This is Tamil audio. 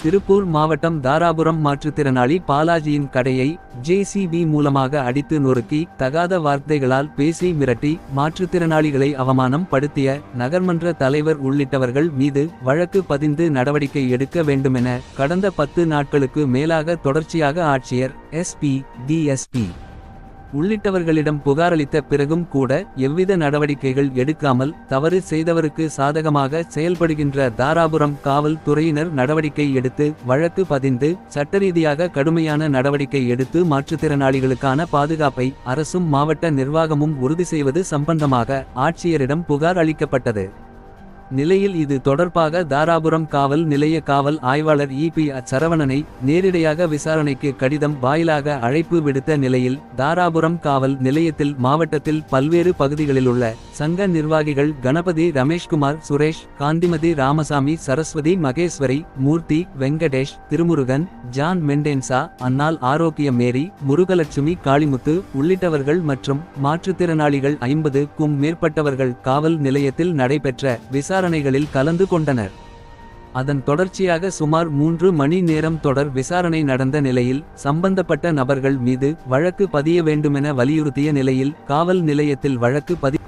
திருப்பூர் மாவட்டம் தாராபுரம் மாற்றுத்திறனாளி பாலாஜியின் கடையை ஜேசிபி மூலமாக அடித்து நொறுக்கி தகாத வார்த்தைகளால் பேசி மிரட்டி மாற்றுத்திறனாளிகளை அவமானம் படுத்திய நகர்மன்ற தலைவர் உள்ளிட்டவர்கள் மீது வழக்கு பதிந்து நடவடிக்கை எடுக்க வேண்டுமென கடந்த பத்து நாட்களுக்கு மேலாக தொடர்ச்சியாக ஆட்சியர் எஸ்பி டிஎஸ்பி உள்ளிட்டவர்களிடம் புகாரளித்த பிறகும் கூட எவ்வித நடவடிக்கைகள் எடுக்காமல் தவறு செய்தவருக்கு சாதகமாக செயல்படுகின்ற தாராபுரம் காவல் துறையினர் நடவடிக்கை எடுத்து வழக்கு பதிந்து சட்டரீதியாக கடுமையான நடவடிக்கை எடுத்து மாற்றுத்திறனாளிகளுக்கான பாதுகாப்பை அரசும் மாவட்ட நிர்வாகமும் உறுதி செய்வது சம்பந்தமாக ஆட்சியரிடம் புகார் அளிக்கப்பட்டது. நிலையில் இது தொடர்பாக தாராபுரம் காவல் நிலைய காவல் ஆய்வாளர் இபி சரவணனை நேரிடையாக விசாரணைக்கு கடிதம் வாயிலாக அழைப்பு விடுத்த நிலையில் தாராபுரம் காவல் நிலையத்தில் மாவட்டத்தில் பல்வேறு பகுதிகளிலுள்ள சங்க நிர்வாகிகள் Ganapathi Rameshkumar Suresh Kanthimathi Ramasamy Saraswathi Maheswari Murthy Venkatesh Thirumurugan John Mendonca Annal Arokkiya Mary Murugalakshmi Kalimuthu உள்ளிட்டவர்கள் மற்றும் மாற்றுத்திறனாளிகள் ஐம்பதுக்கும் மேற்பட்டவர்கள் காவல் நிலையத்தில் நடைபெற்ற விசாரணைகளில் கலந்து கொண்டனர். அதன் தொடர்ச்சியாக சுமார் மூன்று மணி நேரம் தொடர் விசாரணை நடந்த நிலையில் சம்பந்தப்பட்ட நபர்கள் மீது வழக்கு பதிய வேண்டுமென வலியுறுத்திய நிலையில் காவல் நிலையத்தில் வழக்கு பதி